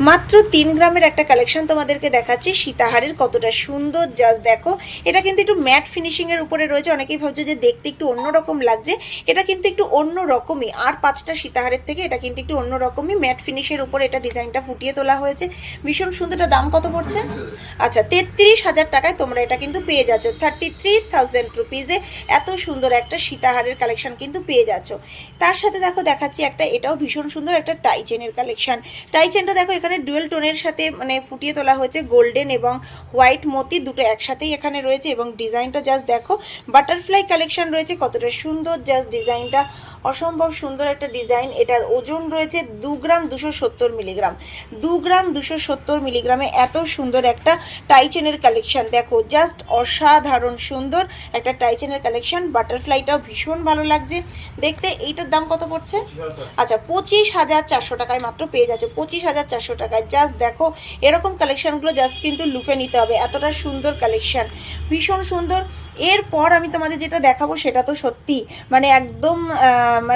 মাত্র তিন গ্রামের একটা কালেকশন তোমাদেরকে দেখাচ্ছি। সীতাহারের কতটা সুন্দর জাস্ট দেখো। এটা কিন্তু একটু ম্যাট ফিনিশিং এর উপরে রয়েছে। অনেকেই ভাবছে যে দেখতে একটু অন্যরকম লাগছে। এটা কিন্তু একটু অন্য রকমই আর পাঁচটা সীতাহারের থেকে এটা কিন্তু একটু অন্য রকমই ম্যাট ফিনিশের উপরে এটা ডিজাইনটা ফুটিয়ে তোলা হয়েছে। ভীষণ সুন্দর। এটা দাম কত পড়ছে? আচ্ছা তেত্রিশ হাজার টাকায় তোমরা এটা কিন্তু পেয়ে যাচ্ছ। থার্টি থ্রি থাউজেন্ড রুপিজে এত সুন্দর একটা সীতাহারের কালেকশন কিন্তু পেয়ে যাচ্ছ। তার সাথে দেখো, দেখাচ্ছি একটা। এটাও ভীষণ সুন্দর একটা টাই চেনের কালেকশন টাইচেনটা দেখো এখানে ডুয়েল টোনের সাথে মানে ফুটিয়ে তোলা হয়েছে গোল্ডেন এবং হোয়াইট মতি দুটো একসাথেই এখানে রয়েছে এবং ডিজাইনটা জাস্ট দেখো। বাটারফ্লাই কালেকশন রয়েছে কতটা সুন্দর জাস্ট ডিজাইনটা অসম্ভব সুন্দর একটা ডিজাইন। এটার ওজন রয়েছে দু গ্রাম দুশো সত্তর মিলিগ্রাম। দু গ্রাম দুশো সত্তর মিলিগ্রামে এত সুন্দর একটা টাইচেনের কালেকশন। দেখো জাস্ট অসাধারণ সুন্দর একটা টাইচেনের কালেকশন। বাটারফ্লাইটাও ভীষণ ভালো লাগছে। দেখতে এইটার দাম কত পড়ছে? আচ্ছা পঁচিশ হাজার চারশো টাকায় মাত্র পেয়ে যাচ্ছে। পঁচিশ হাজার চারশো টাকায়। জাস্ট দেখো, এরকম কালেকশনগুলো জাস্ট কিন্তু লুফে নিতে হবে। এতটা সুন্দর কালেকশান ভীষণ সুন্দর। এরপর আমি তোমাদের যেটা দেখাবো সেটা তো সত্যি। মানে একদম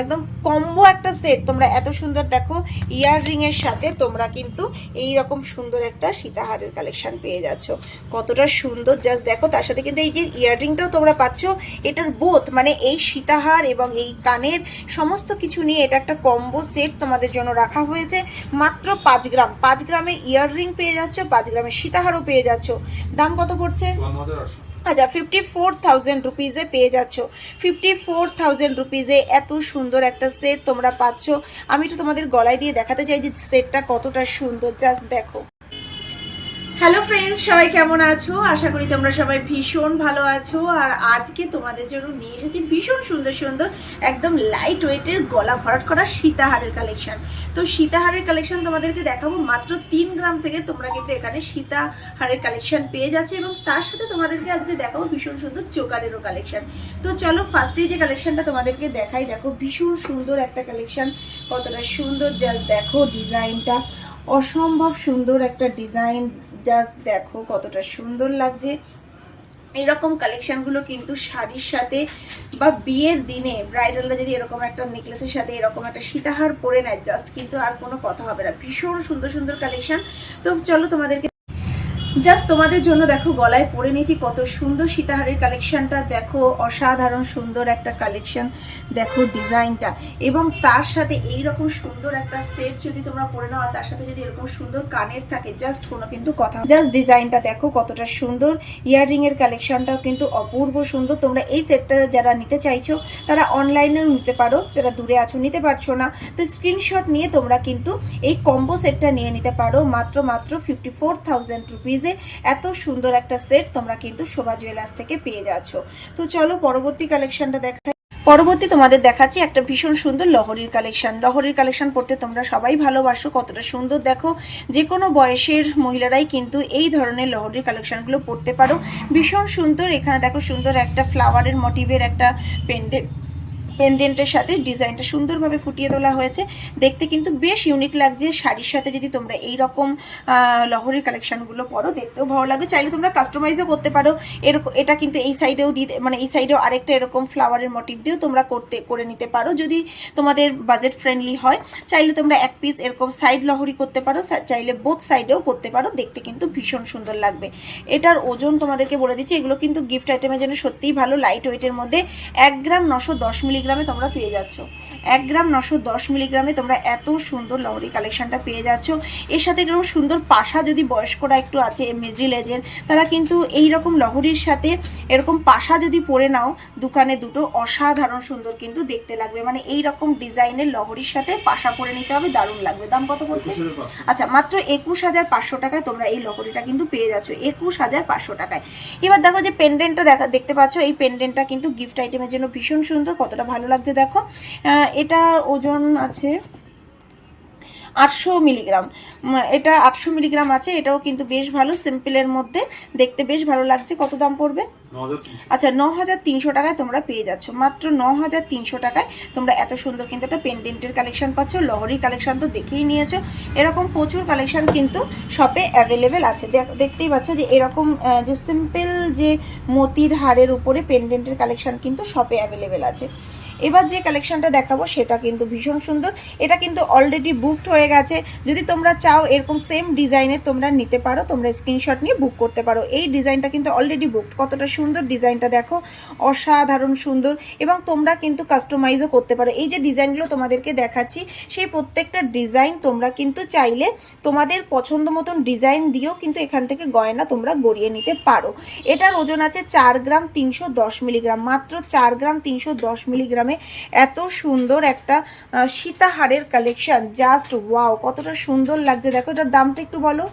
একদম কম্বো একটা সেট তোমরা এত সুন্দর দেখো ইয়াররিং এর সাথে তোমরা কিন্তু এই রকম সুন্দর একটা সীতাহারের কালেকশান পেয়ে যাচ্ছ। কতটা সুন্দর। জাস্ট দেখো, তার সাথে কিন্তু এই যে ইয়াররিংটাও তোমরা পাচ্ছ। এটার বোথ মানে এই সীতাহার এবং এই কানের সমস্ত কিছু নিয়ে এটা একটা কম্বো সেট তোমাদের জন্য রাখা হয়েছে। মাত্র পাঁচ গ্রাম। পাঁচ গ্রামে ইয়াররিং পেয়ে যাচ্ছ পাঁচ গ্রামে সীতাহারও পেয়ে যাচ্ছ। দাম কত পড়ছে? আচ্ছা ফিফটি ফোর থাউজেন্ড রুপিজে পেয়ে যাচ্ছ। ফিফটি ফোর থাউজেন্ড রুপিজে এত সুন্দর একটা সেট তোমরা পাচ্ছ। আমি তো তোমাদের গলায় দিয়ে দেখাতে চাই যে সেটটা কতটা সুন্দর। জাস্ট দেখো। হ্যালো ফ্রেন্ডস সবাই কেমন আছো? আশা করি তোমরা সবাই ভীষণ ভালো আছো। আর আজকে তোমাদের জন্য নিয়ে এসেছি ভীষণ সুন্দর সুন্দর, একদম লাইট ওয়েটের গলা ভরাট করা সীতাহারের কালেকশন তো সীতাহারের কালেকশন তোমাদেরকে দেখাবো মাত্র তিন গ্রাম থেকে। তোমরা কিন্তু এখানে সীতাহারের কালেকশন পেয়ে যাচ্ছে এবং তার সাথে তোমাদেরকে আজকে দেখাবো ভীষণ সুন্দর চোকারেরও কালেকশন তো চলো ফার্স্টে যে কালেকশনটা তোমাদেরকে দেখাই, দেখো ভীষণ সুন্দর একটা কালেকশন কতটা সুন্দর জাস্ট দেখো ডিজাইনটা অসম্ভব সুন্দর একটা ডিজাইন জাস্ট দেখো কতটা সুন্দর লাগছে। এরকম কালেকশনগুলো কিন্তু শাড়ির সাথে বা বিয়ের দিনে ব্রাইডালরা যদি এরকম একটা নেকলেসের সাথে এরকম একটা সীতাহার পরে নেয়, জাস্ট কিন্তু আর কোনো কথা হবে না। ভীষণ সুন্দর সুন্দর কালেকশন তো চলো তোমাদেরকে জাস্ট তোমাদের জন্য দেখো, গলায় পরে নিয়েছি কত সুন্দর সীতাহারের কালেকশনটা দেখো, অসাধারণ সুন্দর একটা কালেকশন দেখো ডিজাইনটা এবং তার সাথে এই রকম সুন্দর একটা সেট যদি তোমরা পরে নাও তার সাথে যদি এরকম সুন্দর কানের থাকে জাস্ট কোনো কিন্তু কথা জাস্ট ডিজাইনটা দেখো কতটা সুন্দর। ইয়াররিং এর কালেকশনটাও কিন্তু অপূর্ব সুন্দর। তোমরা এই সেটটা যারা নিতে চাইছো, তারা অনলাইনেও নিতে পারো। যারা দূরে আছো, নিতে পারছ না। তো স্ক্রিনশট নিয়ে তোমরা কিন্তু এই কম্বো সেটটা নিয়ে নিতে পারো। মাত্র মাত্র ফিফটি ফোর থাউজেন্ড রুপিজে এত সুন্দর একটা সেট তোমরা কিন্তু শোভা জুয়েলার্স থেকে পেয়ে যাচ্ছ। তো চলো পরবর্তী কালেকশনটা দেখাই। পরবর্তী তোমাদের দেখাচ্ছি একটা ভীষণ সুন্দর লহরির কালেকশন লহরির কালেকশন পড়তে তোমরা সবাই ভালোবাসো, কতটা সুন্দর। দেখো যে কোনো বয়সের মহিলারাই কিন্তু এই ধরনের লহরির কালেকশনগুলো পড়তে পারো। ভীষণ সুন্দর, এখানে দেখো সুন্দর একটা ফ্লাওয়ারের মোটিভের একটা পেন্ডেন্ট পেন্ডেন্টের সাথে ডিজাইনটা সুন্দরভাবে ফুটিয়ে তোলা হয়েছে। দেখতে কিন্তু বেশ ইউনিক লাগছে। শাড়ির সাথে যদি তোমরা এই রকম লহরির কালেকশনগুলো পরো, দেখতেও ভালো লাগবে। চাইলে তোমরা কাস্টমাইজও করতে পারো। এরকম এটা কিন্তু এই সাইডেও দিতে মানে এই সাইডেও আরেকটা এরকম ফ্লাওয়ারের মোটিভ দিয়েও তোমরা করতে, করে নিতে পারো। যদি তোমাদের বাজেট ফ্রেন্ডলি হয়, চাইলে তোমরা এক পিস এরকম সাইড লহরি করতে পারো। চাইলে বোথ সাইডেও করতে পারো। দেখতে কিন্তু ভীষণ সুন্দর লাগবে। এটার ওজন তোমাদেরকে বলে দিচ্ছি। এগুলো কিন্তু গিফট আইটেমের জন্য সত্যিই ভালো। লাইট ওয়েটের মধ্যে এক গ্রাম নশো দশ মিলিগ্রামে তোমরা পেয়ে যাচ্ছ। এক গ্রাম নশো দশ মিলিগ্রামে তোমরা এত সুন্দর লহরি কালেকশনটা পেয়ে যাচ্ছ। এর সাথে এরকম সুন্দর পাশা যদি বয়স্করা একটু আছে মিডল এজের তারা কিন্তু এই রকম লহরির সাথে এরকম পাশা যদি পরে নাও দোকানে দুটো অসাধারণ সুন্দর কিন্তু দেখতে লাগবে। মানে এই রকম ডিজাইনের লহরির সাথে পাশা পরে নিতে হবে দারুণ লাগবে। দাম কত পড়ছে আচ্ছা মাত্র একুশ হাজার পাঁচশো টাকায় তোমরা এই লহরিটা কিন্তু পেয়ে যাচ্ছ। একুশ হাজার পাঁচশো টাকায়। এবার দেখো যে পেন্ডেন্টটা দেখা দেখতে পাচ্ছ এই পেন্ডেন্টটা কিন্তু গিফট আইটেমের জন্য ভীষণ সুন্দর। কতটা ভালো লাগছে দেখো। এটা ওজন আছে আটশো মিলিগ্রাম। এটা আটশো মিলিগ্রাম আছে এটাও কিন্তু বেশ ভালো সিম্পলের মধ্যে। দেখতে বেশ ভালো লাগছে। কত দাম পড়বে? আচ্ছা ন হাজার তিনশো টাকায় তোমরা পেয়ে যাচ্ছ। মাত্র ন হাজার তিনশো টাকায় তোমরা এত সুন্দর কিন্তু একটা পেন্ডেন্টের কালেকশন পাচ্ছ লহরি কালেকশন তো দেখেই নিয়েছো। এরকম প্রচুর কালেকশন কিন্তু শপে অ্যাভেলেবেল আছে। দেখ- দেখতেই পাচ্ছ যে এরকম যে সিম্পল যে মতির হারের উপরে পেন্ডেন্টের কালেকশন কিন্তু শপে অ্যাভেলেবেল আছে। এবার যে কালেকশনটা দেখাবো, সেটা কিন্তু ভীষণ সুন্দর। এটা কিন্তু অলরেডি বুকড হয়ে গেছে। যদি তোমরা চাও এরকম সেম ডিজাইনের তোমরা নিতে পারো, তোমরা স্ক্রিনশট নিয়ে বুক করতে পারো। এই ডিজাইনটা কিন্তু অলরেডি বুকড কতটা সুন্দর ডিজাইনটা দেখো। অসাধারণ সুন্দর। এবং তোমরা কিন্তু কাস্টমাইজও করতে পারো। এই যে ডিজাইনগুলো তোমাদেরকে দেখাচ্ছি, সেই প্রত্যেকটা ডিজাইন তোমরা কিন্তু চাইলে তোমাদের পছন্দ মতন ডিজাইন দিয়েও কিন্তু এখান থেকে গয়না তোমরা গড়িয়ে নিতে পারো। এটার ওজন আছে চার গ্রাম তিনশো দশ মিলিগ্রাম। মাত্র চার গ্রাম তিনশো দশ মিলিগ্রামে এত সুন্দর একটা সীতাহারের কালেকশন জাস্ট ওয়াও কতটা সুন্দর লাগছে। দেখো, এটার দামটা একটু বলো।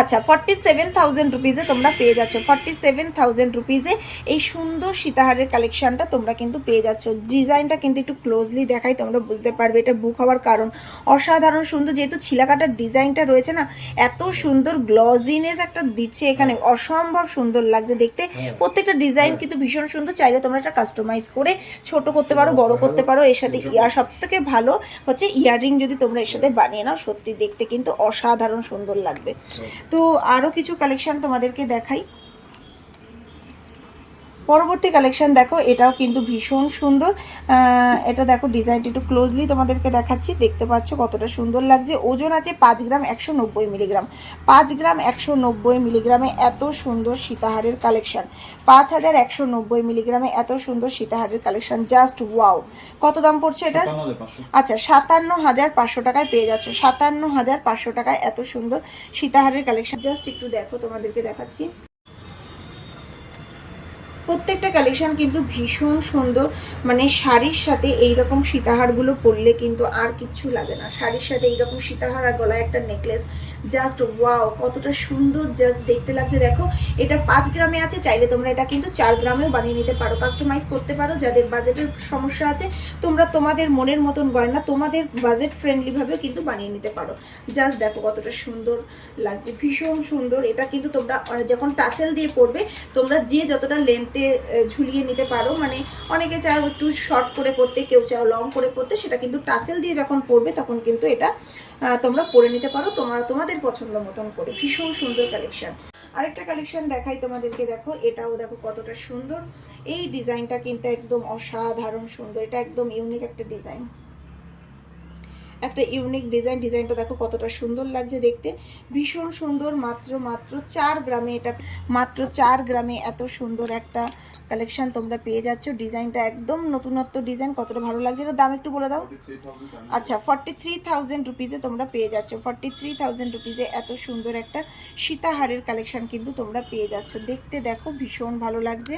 আচ্ছা ফর্টি সেভেন থাউজেন্ড রুপিজে তোমরা পেয়ে যাচ্ছ। ফর্টি সেভেন থাউজেন্ড রুপিজে এই সুন্দর সীতাহারের কালেকশনটা তোমরা কিন্তু পেয়ে যাচ্ছ। ডিজাইনটা কিন্তু একটু ক্লোজলি দেখাই তোমরা বুঝতে পারবে এটা বুক হওয়ার কারণ। অসাধারণ সুন্দর যেহেতু ছিলাকাটার ডিজাইনটা রয়েছে না এত সুন্দর গ্লজিনেস একটা দিচ্ছে এখানে। অসম্ভব সুন্দর লাগছে দেখতে। প্রত্যেকটা ডিজাইন কিন্তু ভীষণ সুন্দর চাইলে তোমরা এটা কাস্টমাইজ করে ছোট করতে পারো বড় করতে পারো এর সাথে ইয়ার সব থেকে ভালো হচ্ছে ইয়াররিং যদি তোমরা এর সাথে বানিয়ে নাও সত্যি দেখতে কিন্তু অসাধারণ সুন্দর লাগবে। তো আরও কিছু কালেকশন তোমাদেরকে দেখাই। পরবর্তী কালেকশন দেখো এটাও কিন্তু ভীষণ সুন্দর। এটা দেখো ডিজাইনটা একটু ক্লোজলি তোমাদেরকে দেখাচ্ছি। দেখতে পাচ্ছ কতটা সুন্দর লাগছে। ওজন আছে পাঁচ গ্রাম একশো নব্বই মিলিগ্রাম পাঁচ গ্রাম একশো নব্বই মিলিগ্রামে এত সুন্দর সীতাহারের কালেকশন পাঁচ হাজার একশো নব্বই মিলিগ্রামে এত সুন্দর সীতাহারের কালেকশন জাস্ট ওয়াও কত দাম পড়ছে এটার? আচ্ছা সাতান্ন হাজার পাঁচশো টাকায় পেয়ে যাচ্ছ। সাতান্ন হাজার পাঁচশো টাকায় এত সুন্দর সীতাহারের কালেকশন জাস্ট একটু দেখো তোমাদেরকে দেখাচ্ছি। প্রত্যেকটা কালেকশন কিন্তু ভীষণ সুন্দর। মানে শাড়ির সাথে এই রকম সীতাহারগুলো পরলে কিন্তু আর কিচ্ছু লাগে না। শাড়ির সাথে এইরকম সীতাহার আর গলায় একটা নেকলেস জাস্ট ওয়াও কতটা সুন্দর জাস্ট দেখতে লাগছে। দেখো, এটা পাঁচ গ্রামে আছে, চাইলে তোমরা এটা কিন্তু চার গ্রামেও বানিয়ে নিতে পারো। কাস্টমাইজ করতে পারো, যাদের বাজেটের সমস্যা আছে, তোমরা তোমাদের মনের মতন গয়না তোমাদের বাজেট ফ্রেন্ডলি ভাবেও কিন্তু বানিয়ে নিতে পারো। জাস্ট দেখো কতটা সুন্দর লাগছে, ভীষণ সুন্দর। এটা কিন্তু তোমরা যখন টাসেল দিয়ে পরবে, তোমরা যে যতটা লেন্থে ঝুলিয়ে নিতে পারো। মানে অনেকে চাও একটু শর্ট করে পরতে কেউ চাও লং করে পরতে সেটা কিন্তু টাসেল দিয়ে যখন পরবে তখন কিন্তু এটা তোমরা পরে নিতে পারো। তোমরা, তোমাদের পছন্দ মতন করে। ভীষণ সুন্দর কালেকশন আরেকটা কালেকশন দেখাই তোমাদেরকে। দেখো, এটাও দেখো কতটা সুন্দর। এই ডিজাইনটা কিন্তু একদম অসাধারণ সুন্দর। এটা একদম ইউনিক একটা ডিজাইন একটা ইউনিক ডিজাইন ডিজাইনটা দেখো কতটা সুন্দর লাগছে দেখতে। ভীষণ সুন্দর, মাত্র মাত্র চার গ্রামে এটা, মাত্র চার গ্রামে এত সুন্দর একটা কালেকশন তোমরা পেয়ে যাচ্ছ। ডিজাইনটা একদম নতুনত্ব ডিজাইন কতটা ভালো লাগছে এটার দাম একটু বলে দাও। আচ্ছা ফর্টি থ্রি থাউজেন্ড রুপিজে তোমরা পেয়ে যাচ্ছ। ফর্টি থ্রি থাউজেন্ড রুপিজে এত সুন্দর একটা সীতাহারের কালেকশন কিন্তু তোমরা পেয়ে যাচ্ছ। দেখতে দেখো, ভীষণ ভালো লাগছে।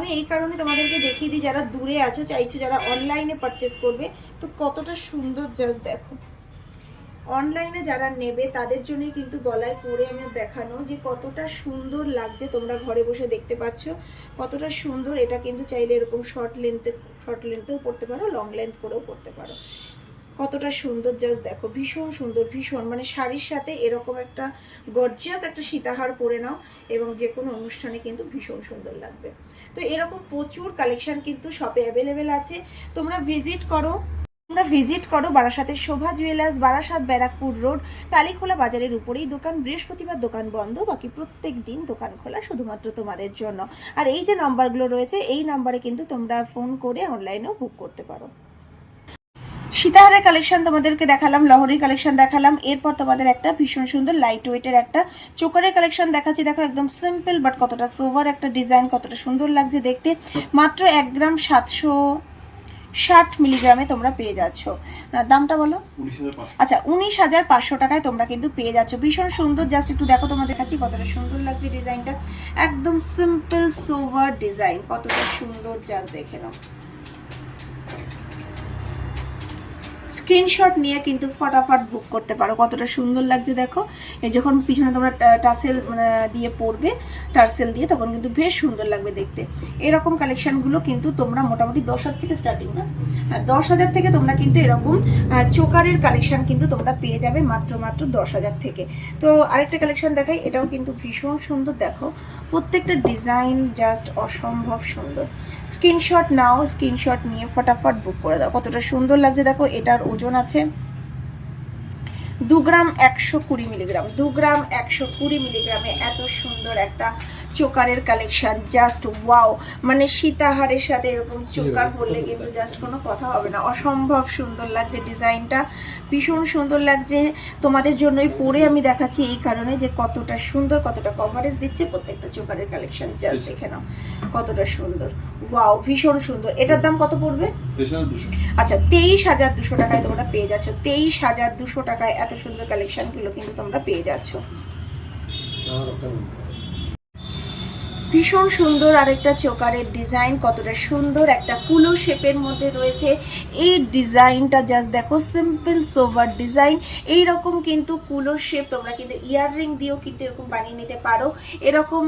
আমি এই কারণে তোমাদেরকে দেখিয়ে দিই, যারা দূরে আছো, চাইছো যারা অনলাইনে পারচেস করবে, তো কতটা সুন্দর জাস্ট দেখো। অনলাইনে যারা নেবে, তাদের জন্যই কিন্তু গলায় পরে আমি দেখানো যে কতটা সুন্দর লাগছে তোমরা ঘরে বসে দেখতে পাচ্ছ। কতটা সুন্দর, এটা কিন্তু চাইলে এরকম শর্ট লেন্থে শর্ট লেন্থেও পড়তে পারো লং লেন্থ করেও পড়তে পারো। কতটা সুন্দর জাস্ট দেখো, ভীষণ সুন্দর, ভীষণ। মানে শাড়ির সাথে এরকম একটা গর্জিয়াস একটা সীতাহার পরে নাও এবং যে কোনো অনুষ্ঠানে কিন্তু ভীষণ সুন্দর লাগবে। তো এরকম প্রচুর কালেকশন কিন্তু শপে অ্যাভেলেবেল আছে। তোমরা ভিজিট করো, তোমরা ভিজিট করো বারাসাতের শোভা জুয়েলার্স বারাসাত ব্যারাকপুর রোড টালিখোলা বাজারের উপরেই। দোকান বৃহস্পতিবার, দোকান বন্ধ, বাকি প্রত্যেক দিন দোকান খোলা শুধুমাত্র তোমাদের জন্য। আর এই যে নাম্বারগুলো রয়েছে, এই নাম্বারে কিন্তু তোমরা ফোন করে অনলাইনেও বুক করতে পারো। সীতাহারের কালেকশন তোমাদেরকে দেখালাম লহরি কালেকশন দেখালাম এরপর তোমাদের একটা ভীষণ সুন্দর লাইট ওয়েটের একটা চোকারের কালেকশন দেখাচ্ছি। দেখো একদম সিম্পল বাট কতটা সোভার একটা ডিজাইন কতটা সুন্দর লাগছে দেখতে। মাত্র এক গ্রাম সাতশো ষাট মিলিগ্রামে তোমরা পেয়ে যাচ্ছ। দামটা বলো? আচ্ছা উনিশ হাজার পাঁচশো টাকায় তোমরা কিন্তু পেয়ে যাচ্ছ। ভীষণ সুন্দর জাস্ট একটু দেখো তোমাদের কাছে কতটা সুন্দর লাগছে ডিজাইনটা একদম সিম্পল সোভার ডিজাইন কতটা সুন্দর জাস্ট দেখে নাও। স্ক্রিনশট নিয়ে কিন্তু ফটাফট বুক করতে পারো। কতটা সুন্দর লাগছে দেখো। যখন পিছনে তোমরা টাসেল দিয়ে পরবে টার্সেল দিয়ে, তখন কিন্তু বেশ সুন্দর লাগবে দেখতে। এরকম কালেকশনগুলো কিন্তু তোমরা মোটামুটি দশ হাজার থেকে স্টার্টিং না? দশ হাজার থেকে তোমরা কিন্তু এরকম চোকারের কালেকশন কিন্তু তোমরা পেয়ে যাবে মাত্র মাত্র দশ হাজার থেকে। তো আরেকটা কালেকশন দেখাই, এটাও কিন্তু ভীষণ সুন্দর দেখো। প্রত্যেকটা ডিজাইন জাস্ট অসম্ভব সুন্দর। স্ক্রিনশট নাও স্ক্রিনশট নিয়ে ফটাফট বুক করে দাও। কতটা সুন্দর লাগছে দেখো, এটার ওজন আছে। দু গ্রাম একশো কুড়ি মিলিগ্রাম। দু গ্রাম একশো কুড়ি মিলিগ্রামে এত সুন্দর একটা চোকারের কালেকশন জাস্ট ওয়াও মানে সীতাহারের সাথে এরকম চোকার বললে কিন্তু জাস্ট কোনো কথা হবে না। অসম্ভব সুন্দর লাগছে ডিজাইনটা। ভীষণ সুন্দর লাগছে। তোমাদের জন্যই পরে আমি দেখাচ্ছি এই কারণে যে কতটা সুন্দর কতটা কভারেজ দিচ্ছে প্রত্যেকটা চোকারের কালেকশন জাস্ট দেখে নাও কতটা সুন্দর। ওয়াও ভীষণ সুন্দর। এটার দাম কত পড়বে? আচ্ছা তেইশ হাজার দুশো টাকায় তোমরা পেয়ে যাচ্ছ। তেইশ হাজার দুশো টাকায় এত সুন্দর কালেকশনগুলো কিন্তু তোমরা পেয়ে যাচ্ছ। ভীষণ সুন্দর আরেকটা চোকারের ডিজাইন, কতটা সুন্দর একটা কুলো শেপের মধ্যে রয়েছে। এই ডিজাইনটা জাস্ট দেখো সিম্পল সোভার ডিজাইন। এই রকম কিন্তু কুলো শেপ তোমরা কিন্তু ইয়াররিং দিয়েও কিন্তু এরকম বানিয়ে নিতে পারো। এরকম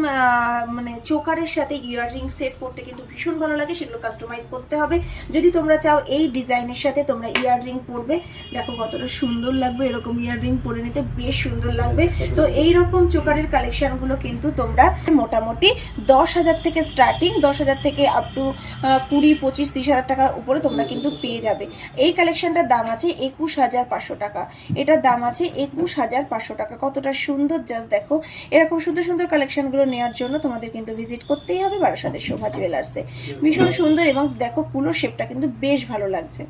মানে চোকারের সাথে ইয়াররিং সেট করতে কিন্তু ভীষণ ভালো লাগে, সেগুলো কাস্টমাইজ করতে হবে। যদি তোমরা চাও এই ডিজাইনের সাথে তোমরা ইয়াররিং পরবে, দেখো কতটা সুন্দর লাগবে এরকম ইয়াররিং পরে নিতে, বেশ সুন্দর লাগবে। তো এই রকম চোকারের কালেকশনগুলো কিন্তু তোমরা মোটামুটি দশ হাজার থেকে স্টার্টিং দশ হাজার থেকে আপ টু কুড়ি, পঁচিশ, ত্রিশ হাজার টাকার উপরে তোমরা কিন্তু পেয়ে যাবে। এই কালেকশনটার দাম আছে একুশ হাজার পাঁচশো টাকা। এটার দাম আছে একুশ হাজার পাঁচশো টাকা। কতটা সুন্দর জাস্ট দেখো। এরকম সুন্দর সুন্দর কালেকশনগুলো নেওয়ার জন্য তোমাদের কিন্তু ভিজিট করতেই হবে বারাসাতের শোভা জুয়েলার্সে ভীষণ সুন্দর এবং দেখো কুলো শেপটা কিন্তু বেশ ভালো লাগছে।